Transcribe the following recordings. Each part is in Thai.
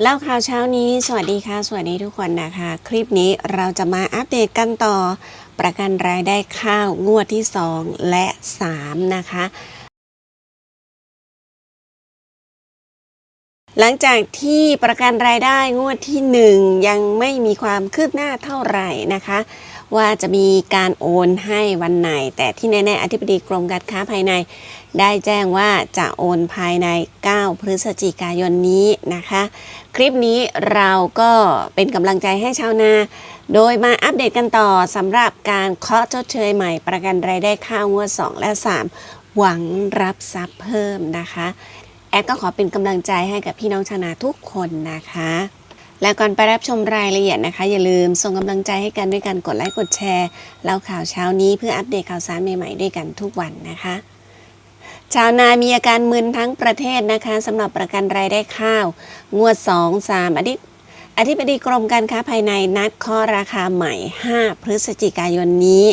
เล่าข่าวเช้านี้ สวัสดีค่ะ สวัสดีทุกคนนะคะ คลิปนี้เราจะมาอัปเดตกันต่อ ประกันรายได้ข้าวงวดที่ 2 และ 3 นะคะ หลังจากที่ประกันรายได้งวดที่ 1 ยังไม่มีความคืบหน้าเท่าไหร่นะคะ ว่าจะมีการโอนให้วันไหน แต่ที่แน่ๆอธิบดีกรมการค้าภายใน ได้แจ้งว่าจะโอนภายใน 9 พฤศจิกายนนี้นะคะ คลิปนี้เราก็เป็นกำลังใจให้ชาวนา โดยมาอัปเดตกันต่อสำหรับการเคาะชดเชยใหม่ประกันรายได้ข้าวงวด 2 และ 3 หวังรับทรัพย์เพิ่มนะคะ แอดก็ขอเป็นกำลังใจให้กับพี่น้องชาวนาทุกคนนะคะและก่อนไปรับชมรายละเอียดนะคะ อย่าลืมส่งกำลังใจให้กันด้วยการกดไลค์กดแชร์เล่าข่าวเช้านี้เพื่ออัปเดตข่าวสารใหม่ๆด้วยกันทุกวันนะคะ ชาวนามีอาการมึนทั้งประเทศนะคะสำหรับประกันรายได้ข้าว งวด 2 3อธิอธิบดีกรมการค้าภายในนัดข้อราคาใหม่ 5 พฤศจิกายนนี้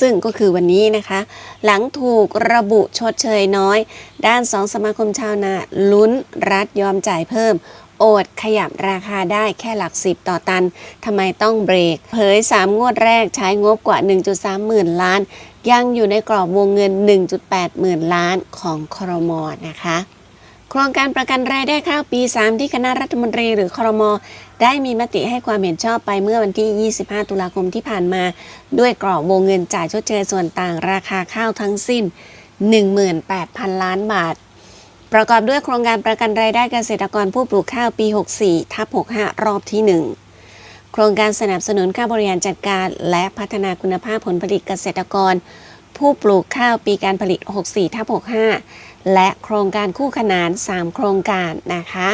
ซึ่งก็คือวันนี้นะคะ หลังถูกระบุชดเชยน้อย ด้านสองสมาคมชาวนาลุ้นรัฐยอมจ่ายเพิ่ม โอดขยับราคาได้แค่หลักสิบต่อตันทำไมต้องเบรก เผย 3 งวดแรกใช้งบกว่า 1.3 หมื่นล้าน ยังอยู่ในกรอบวงเงิน 1.8 หมื่นล้านของครมนะคะโครงการประกันรายได้ข้าวปี 3 ที่คณะรัฐมนตรีหรือครม ได้มีมติให้ความเห็นชอบไปเมื่อวันที่ 25 ตุลาคมที่ผ่านมา ด้วยกรอบวงเงินจ่ายชดเชยส่วนต่างราคาข้าวทั้งสิ้น 18,000 ล้านบาท ประกอบด้วยโครงการประกันรายได้เกษตรกรผู้ปลูกข้าวปี 64 ทับ 65 รอบที่ 1 โครงการสนับสนุนค่าบริหารจัดการ และพัฒนาคุณภาพผลผลิตเกษตรกร ผู้ปลูกข้าวปีการผลิต 64ทับ65 และโครงการคู่ขนาน 3 โครงการนะคะ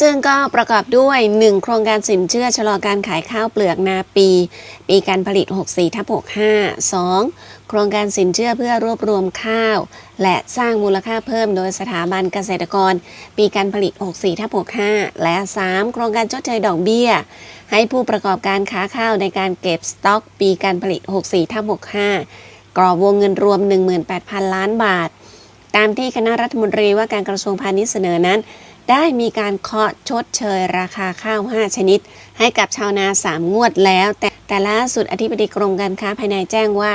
ซึ่งก็ประกอบด้วย 1 โครงการสินเชื่อชะลอการขายข้าวเปลือกนาปี ปีการผลิต 64ทับ65 2 โครงการสินเชื่อเพื่อรวบรวมข้าว และสร้างมูลค่าเพิ่มโดยสถาบันเกษตรกร ปีการผลิต 64ทับ65 และ 3 โครงการชดเชยดอกเบี้ย ให้ผู้ประกอบการค้าข้าวในการเก็บสต็อก ปีการผลิต 64ทับ65 กรอบวงเงินรวม 18,000 ล้านบาท ตามที่คณะรัฐมนตรีว่าการกระทรวงพาณิชย์เสนอนั้น ได้มีการเคาะชดเชยราคาข้าว 5 ชนิด ให้กับชาวนา 3 งวดแล้ว แต่แต่ล่าสุดอธิบดีกรมการค้าภายในแจ้งว่า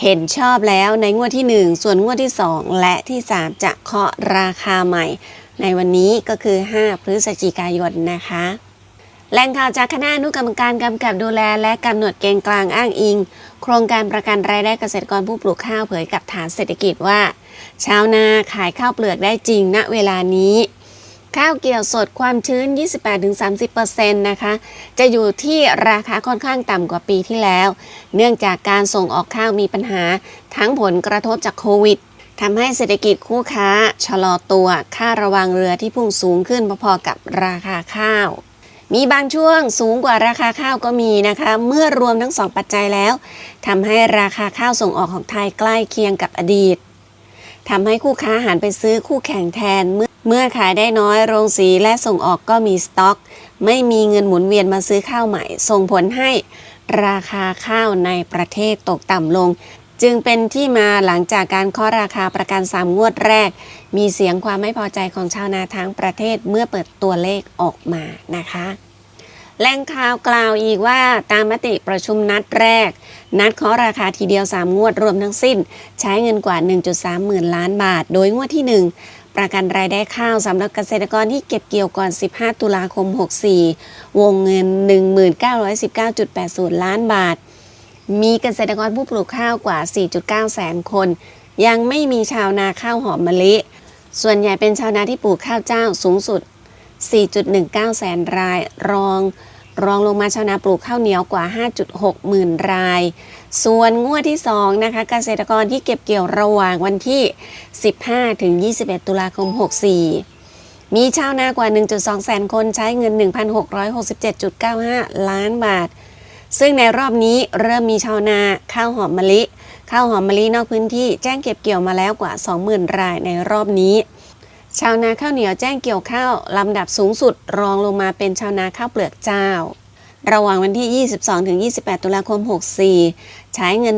เห็นชอบแล้วในงวดที่ 1 ส่วนงวดที่ 2 และที่ 3 จะเคาะราคาใหม่ ในวันนี้ก็คือ 5 พฤศจิกายนนะคะแหล่งข่าวจากคณะอนุกรรมการกำกับดูแล และกำหนดเกณฑ์กลางอ้างอิง โครงการประกันรายได้เกษตรกรผู้ปลูกข้าวเผยกับฐานเศรษฐกิจว่า ชาวนาขายข้าวเปลือกได้จริงณเวลานี้ ข้าวเกี่ยวสดความชื้น 28-30%นะคะ จะอยู่ที่ราคาค่อนข้างต่ำกว่าปีที่แล้ว เนื่องจากการส่งออกข้าวมีปัญหา ทั้งผลกระทบจากโควิดทำให้เศรษฐกิจคู่ค้า ชะลอตัว ค่าระวังเรือที่พุ่งสูงขึ้นพอๆกับราคาข้าว มีบางช่วงสูงกว่าราคาข้าวก็มีนะคะ เมื่อรวมทั้งสองปัจจัยแล้วทำให้ราคาข้าวส่งออกของไทยใกล้เคียงกับอดีตทำให้คู่ค้าหันไปซื้อคู่แข่งแทนเมื่อ เมื่อขายได้น้อยโรงสีและส่งออกก็มีสต็อก ไม่มีเงินหมุนเวียนมาซื้อข้าวใหม่ ส่งผลให้ราคาข้าวในประเทศตกต่ำลง จึงเป็นที่มาหลังจากการเคาะราคาประกันสามงวดแรก มีเสียงความไม่พอใจของชาวนาทั้งประเทศเมื่อเปิดตัวเลขออกมานะคะแหล่งข่าวกล่าวอีกว่าตามมติประชุมนัดแรก นัดเคาะราคาทีเดียว 3 งวดรวมทั้งสิ้น ใช้เงินกว่า 1.3 หมื่นล้านบาท โดยงวดที่ 1 ประกันรายได้ข้าวสำหรับเกษตรกรที่เก็บเกี่ยวก่อน 15 ตุลาคม 64 วงเงิน 1919.80 ล้านบาท มีเกษตรกรผู้ปลูกข้าวกว่า 4.9 แสนคน ยังไม่มีชาวนาข้าวหอมมะลิ ส่วนใหญ่เป็นชาวนาที่ปลูกข้าวเจ้าสูงสุด 4.19 แสนรายรอง รองลงมาชาวนาปลูกข้าวเหนียวกว่า 5.6 หมื่นราย ส่วนงวดที่ 2 นะคะ เกษตรกรที่เก็บเกี่ยวระหว่างวันที่ 15 ถึง 21 ตุลาคม 64 มีชาวนากว่า 1.2 แสนคนใช้เงิน 1,667.95 ล้านบาท ซึ่งในรอบนี้เริ่มมีชาวนาข้าวหอมมะลิ ข้าวหอมมะลินอกพื้นที่แจ้งเก็บเกี่ยวมาแล้วกว่า 20,000 รายในรอบนี้ ชาวนาข้าวเหนียวแจ้งเกี่ยวข้าวลำดับสูงสุดรองลงมาเป็นชาวนาข้าวเปลือกเจ้า ระหว่างวันที่ 22-28 ตุลาคม 64 ใช้เงิน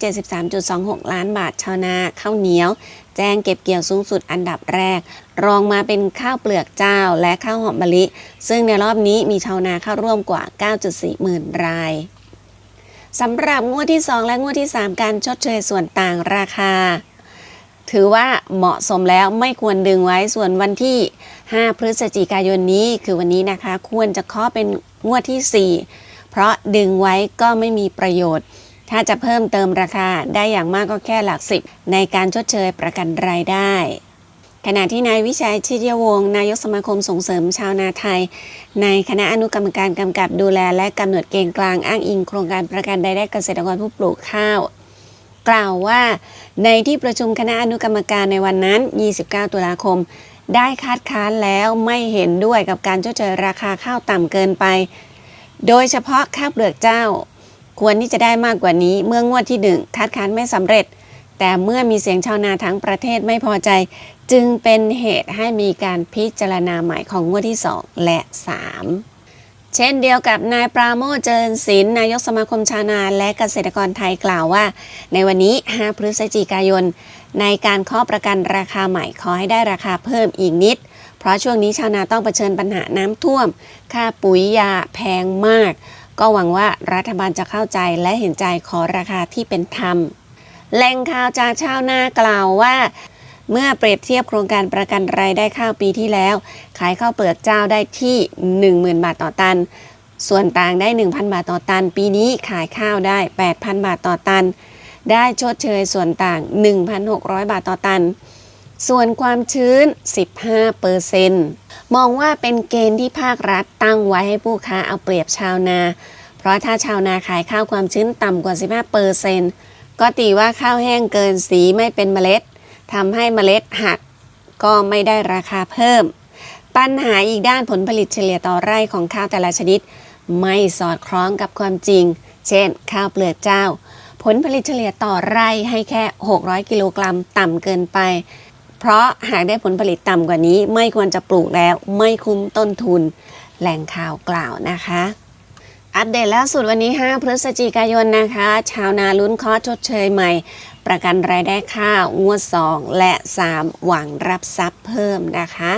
1,273.26 ล้านบาท ชาวนาข้าวเหนียว แจ้งเก็บเกี่ยวสูงสุดอันดับแรก รองมาเป็นข้าวเปลือกเจ้าและข้าวหอมมะลิ ซึ่งในรอบนี้มีชาวนาเข้าร่วมกว่า 9.4 หมื่นรายสำหรับงวดที่ 2 และงวดที่ 3 การชดเชยส่วนต่างราคา ถือว่าเหมาะสมแล้วไม่ควรดึงไว้ส่วนวันที่ 5 พฤศจิกายนนี้คือวันนี้นะคะ ควรจะเคาะเป็นงวดที่ 4 เพราะดึงไว้ก็ไม่มีประโยชน์ ถ้าจะเพิ่มเติมราคาได้อย่างมากก็แค่หลักสิบในการชดเชยประกันรายได้ ขณะที่นายวิชัยชิดยวงศ์นายกสมาคมส่งเสริมชาวนาไทย ในคณะอนุกรรมการกำกับดูแล และกำหนดเกณฑ์กลางอ้างอิงโครงการประกันรายได้เกษตรกรผู้ปลูกข้าว กล่าวว่า ในที่ประชุมคณะอนุกรรมการในวันนั้น 29 ตุลาคม ได้คัดค้านแล้วไม่เห็นด้วยกับการชดเชยราคาข้าวต่ำเกินไป โดยเฉพาะข้าวเปลือกเจ้า ควรที่จะได้มากกว่านี้เมื่องวดที่หนึ่งคัดค้านไม่สำเร็จ แต่เมื่อมีเสียงชาวนาทั้งประเทศไม่พอใจ จึงเป็นเหตุให้มีการพิจารณาใหม่ของงวดที่2และ3 เช่นเดียวกับนายปราโมชเจริญศิลป์นายกสมาคมชาวนาและเกษตรกรไทยกล่าวว่า ในวันนี้ 5 พฤศจิกายน ในการเคาะประกันราคาใหม่ขอให้ได้ราคาเพิ่มอีกนิด เพราะช่วงนี้ชาวนาต้องเผชิญปัญหาน้ำท่วม ค่าปุ๋ยยาแพงมาก ก็หวังว่ารัฐบาลจะเข้าใจและเห็นใจขอราคาที่เป็นธรรมแหล่งข่าวจากชาวนากล่าวว่า เมื่อเปรียบเทียบโครงการประกันรายได้ข้าวปีที่แล้ว ขายข้าวเปลือกเจ้าได้ที่ 10,000 บาทต่อตัน ส่วนต่างได้ 1,000 บาทต่อตัน ปีนี้ขายข้าวได้ 8,000 บาทต่อตัน ได้ชดเชยส่วนต่าง 1,600 บาทต่อตัน ส่วนความชื้น 15เปอร์เซนต์มองว่าเป็นเกณฑ์ที่ภาครัฐตั้งไว้ให้ผู้ค้าเอาเปรียบชาวนา เพราะถ้าชาวนาขายข้าวความชื้นต่ำกว่า 15เปอร์เซนต์ก็ตีว่าข้าวแห้งเกินสีไม่เป็นเมล็ด ทำให้เมล็ดหักก็ไม่ได้ราคาเพิ่ม ปัญหาอีกด้านผลผลิตเฉลี่ยต่อไร่ของข้าวแต่ละชนิด ไม่สอดคล้องกับความจริง เช่น ข้าวเปลือกเจ้า ผลผลิตเฉลี่ยต่อไร่ให้แค่ 600 กิโลกรัมต่ำเกินไป เพราะหากได้ผลผลิตต่ำกว่านี้ ไม่ควรจะปลูกแล้วไม่คุ้มต้นทุน แหล่งข่าวกล่าวนะคะ อัปเดตล่าสุดวันนี้ 5 พฤศจิกายนนะคะ ชาวนาลุ้นคอชดเชยใหม่ ประกันรายได้ข้าวงวด 2 และ 3 หวังรับทรัพย์เพิ่มนะคะ